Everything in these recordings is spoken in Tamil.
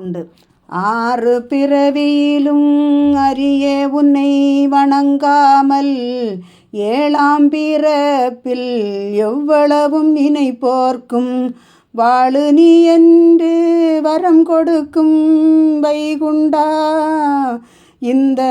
உண்டு. ஆறு பிறவியிலும் அரிய உன்னை வணங்காமல் ஏழாம் பிறப்பில் எவ்வளவும் நினைப்போர்க்கும் வாழு நீ என்று வரம் கொடுக்கும் வைகுண்டா. இந்த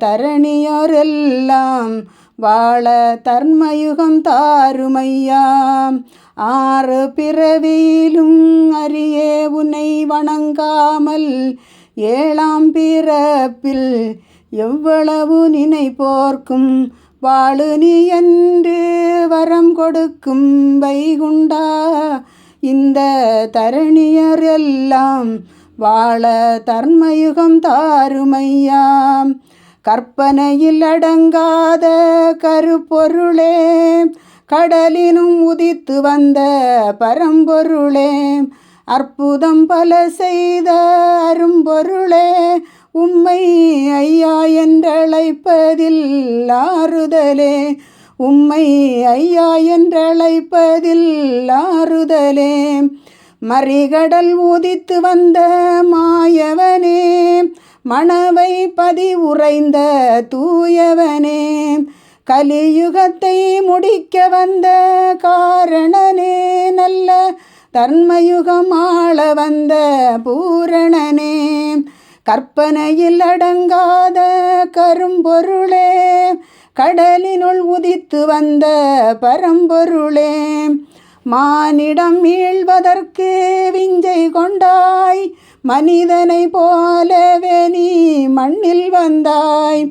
தரணியோரெல்லாம் வாழ தர்மயுகம் தாருமையாம் ஆறு பிறவியிலும் அரியே உன்னை வணங்காமல் ஏழாம் பிறப்பில் எவ்வளவு நினைப்போர்க்கும் வாழு நீ என்று வரம் கொடுக்கும் வைகுண்டா. இந்த தரணியர் எல்லாம் வாழ தர்மயுகம் தாருமையாம் கற்பனையில் அடங்காத கருப்பொருளே கடலினும் உதித்து வந்த பரம்பொருளே அற்புதம் பல செய்த அரும்பொருளே உம்மை ஐயா என்றழைப்பதில் ஆறுதலே உம்மை ஐயா என்றழைப்பதில் ஆறுதலே. மறிகடல் உதித்து வந்த மாயவனே மணவை பதிவுரைந்த தூயவனே கலியுகத்தை முடிக்க வந்த காரணனே நல்ல தர்மயுகம் ஆள வந்த பூரணனே. கற்பனையில் அடங்காத கரும்பொருளே கடலினுள் உதித்து வந்த பரம்பொருளே. மானிடம் மீழ்வதற்கு விஞ்சை கொண்டாய் மனிதனை போலவே மண்ணில் வந்தாய்.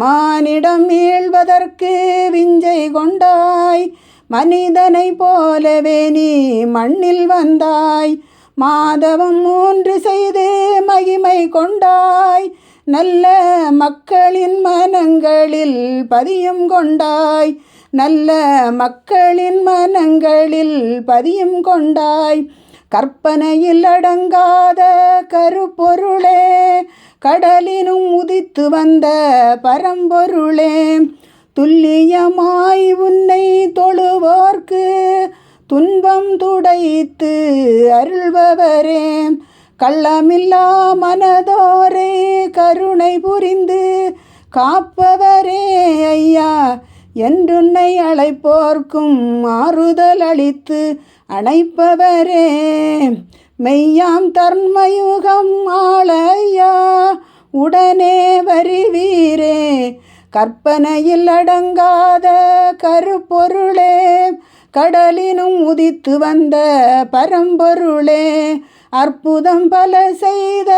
மானிடம் மீழ்வதற்கு விஞ்சை கொண்டாய். மனிதனை போலவே நீ மண்ணில் வந்தாய். மாதவம் மூன்று செய்து மகிமை கொண்டாய். நல்ல மக்களின் மனங்களில் பதியும் கொண்டாய். நல்ல மக்களின் மனங்களில் பதியும் கொண்டாய். கற்பனையில் அடங்காத கருப்பொருளே கடலினும் உதித்து வந்த பரம்பொருளே துல்லியமாய் உன்னை தொழுவோர்க்கு துன்பம் துடைத்து அருள்பவரே. கள்ளமில்லா மனதோரே கருணை புரிந்து காப்பவரே ஐயா. என்றுன்னை அழைப்போர்க்கும் ஆறுதல் அளித்து அணைப்பவரே. மெய்யாம் தர்மயுகம் ஆளையா உடனே வருவீரே. கற்பனையில் அடங்காத கருப்பொருளே கடலினும் உதித்து வந்த பரம்பொருளே. அற்புதம் பல செய்த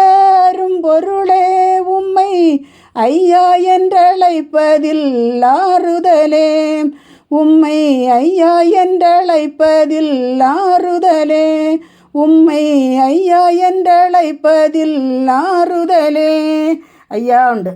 ஐயா என்றழைப்பதில் ஆறுதலே. உம்மை ஐயா என்றழைப்பதில் ஆறுதலே. உம்மை ஐயா என்றழைப்பதில் ஆறுதலே. ஐயா உண்டு.